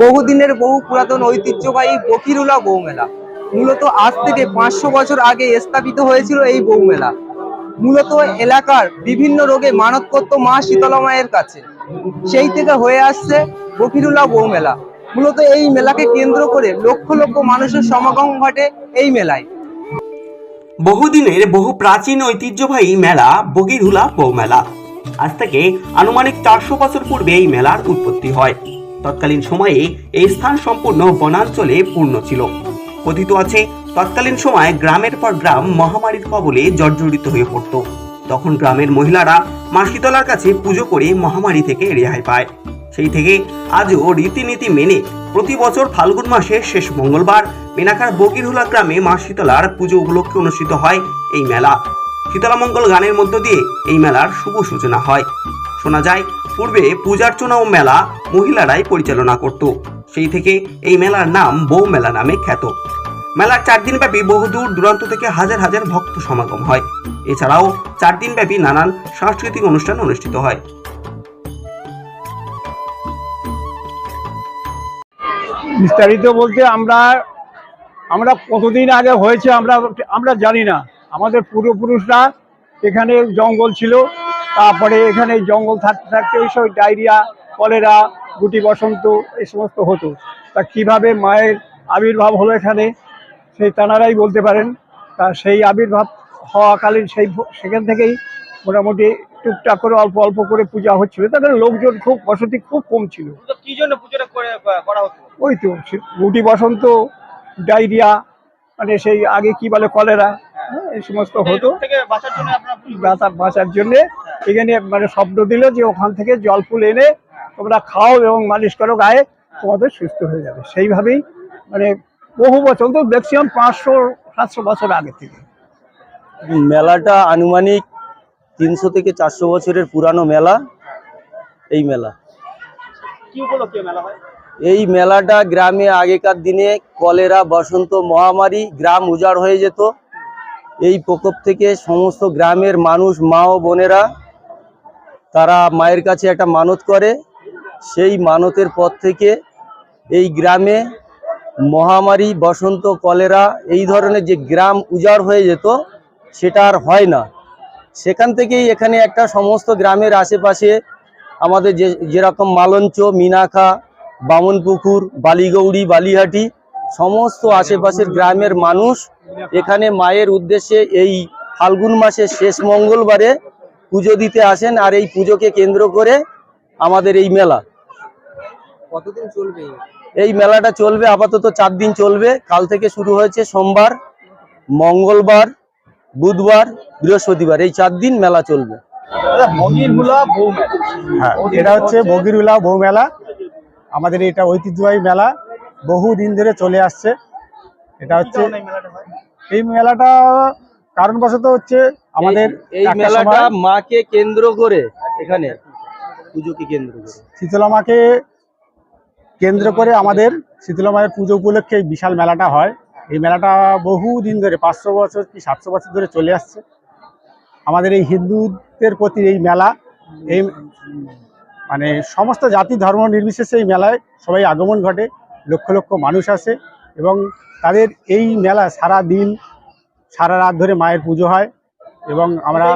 বহুদিনের বহু পুরাতন ঐতিহ্যবাহী বকিরুলা বৌমেলা মূলত আজ থেকে পাঁচশো বছর আগে স্থাপিত হয়েছিল এই বৌমেলা মূলত এলাকার বিভিন্ন রোগে মানত করত মা শীতলা মায়ের কাছে। সেই থেকে হয়ে আসছে বকিরুলা বৌমেলা মূলত এই মেলাকে কেন্দ্র করে লক্ষ লক্ষ মানুষের সমাগম ঘটে এই মেলায়। বহুদিনের বহু প্রাচীন ঐতিহ্যবাহী মেলা বগিরহুলা বৌমেলা আজ থেকে আনুমানিক চারশো বছর পূর্বে এই মেলার উৎপত্তি হয়। তৎকালীন সময়ে এই স্থান সম্পূর্ণ বনাঞ্চলে পূর্ণ ছিল। কথিত আছে, তৎকালীন সময় গ্রামের পর গ্রাম মহামারীর কবলে জর্জরিত হয়ে পড়ত। তখন গ্রামের মহিলারা মা শীতলার কাছে পুজো করে মহামারী থেকে রেহাই পায়। সেই থেকে আজও রীতিনীতি মেনে প্রতি বছর ফাল্গুন মাসের শেষ মঙ্গলবার, মেনাকার বগিরহুলা গ্রামে মা শীতলার পুজো উপলক্ষে অনুষ্ঠিত হয় এই মেলা। শীতলা মঙ্গল গানের মধ্য দিয়ে এই মেলার শুভ সূচনা হয়। শোনা যায়, পূর্বে পূজার্চনা ও মেলা মহিলারাই পরিচালনা করত। সেই থেকে এই মেলার নাম বউ মেলা নামে খ্যাত। মেলার চার দিন ব্যাপী বহুদূর দূরান্ত থেকে হাজার হাজার ভক্ত সমাগম হয়। এছাড়াও চার দিন ব্যাপী নানান সাংস্কৃতিক অনুষ্ঠান অনুষ্ঠিত হয়। বিস্তারিত বলতে আমরা আমরা কতদিন আগে হয়েছে আমরা আমরা জানি না। আমাদের পূর্বপুরুষরা এখানে জঙ্গল ছিল তারপরে এখানে জঙ্গল থাকতে থাকতে এইসব ডায়রিয়া কলেরা গুটি বসন্ত এই সমস্ত হতো। তা কীভাবে মায়ের আবির্ভাব হলো এখানে সেই তানারাই বলতে পারেন। তা সেই আবির্ভাব হওয়াকালীন সেই সেখান থেকেই মোটামুটি টুকটাক করে অল্প অল্প করে পূজা হচ্ছিল। তাদের লোকজন খুব বসতি খুব কম ছিল। কি জন্য পুজোটা করে করা হতো? ওই তো গুটি বসন্ত ডায়রিয়া মানে সেই আগে কি বলে কলেরা এই সমস্ত হতো। বাঁচার বাঁচার জন্য এখানে মানে শব্দ দিল যে ওখান থেকে জল ফুল এনে তোমরা খাও এবং মালিশ করো গায়ে তোমাদের সুস্থ হয়ে যাবে। সেইভাবেই মানে বহু বছর তো ম্যাক্সিমাম পাঁচশো সাতশো বছর আগে থেকে। মেলাটা আনুমানিক তিনশো থেকে চারশো বছরের পুরানো মেলা। এই মেলা। কি উপলক্ষে মেলা হয়? এই মেলাটা গ্রামে আগেকার দিনে কলেরা বসন্ত মহামারী গ্রাম উজাড় হয়ে যেত। এই প্রকোপ থেকে সমস্ত গ্রামের মানুষ, মা ও বোনেরা, তারা মায়ের কাছে একটা মানত করে। সেই মানতের পর থেকে এই গ্রামে মহামারী, বসন্ত, কলেরা, এই ধরনের যে গ্রাম উজাড় হয়ে যেত, সেটা আর হয় না। সেখান থেকেই এখানে একটা সমস্ত গ্রামের আশেপাশে আমাদের যে, যেরকম মালঞ্চ, মিনাখা, বামনপুকুর, বালিগৌড়ি, বালিহাটি সমস্ত আশেপাশের গ্রামের মানুষ এখানে মায়ের উদ্দেশ্যে এই ফাল্গুন মাসের শেষ মঙ্গলবারে পুজো দিতে আসেন আর এই পুজোকে কেন্দ্র করে আমাদের এই মেলা। কতদিন চলবে? এই মেলাটা চলবে আপাতত চার দিন চলবে। কাল থেকে শুরু হয়েছে সোমবার মঙ্গলবার বুধবার বৃহস্পতিবার। এই চার দিন মেলা চলবে। হ্যাঁ এটা হচ্ছে বগিরুলা বউ মেলা। আমাদের এটা ঐতিহ্যবাহী মেলা। বহু দিন ধরে চলে আসছে। এটা হচ্ছে এই মেলাটা কারণবশত হচ্ছে আমাদের এই মেলাটা মাকে কেন্দ্র করে এখানে পুজোকে কেন্দ্র করে। শীতলা মাকে কেন্দ্র করে আমাদের শীতলা মায়ের পুজো উপলক্ষে এই বিশাল মেলাটা হয়। এই মেলাটা বহু দিন ধরে পাঁচশো বছর কি সাতশো বছর ধরে চলে আসছে। আমাদের এই হিন্দুদের প্রতি এই মেলা এই মানে সমস্ত জাতি ধর্ম নির্বিশেষে এই মেলায় সবাই আগমন ঘটে। লক্ষ লক্ষ মানুষ আসে এবং তাদের এই মেলা সারা দিন সারা রাত ধরে মায়ের পুজো হয় এবং আমরা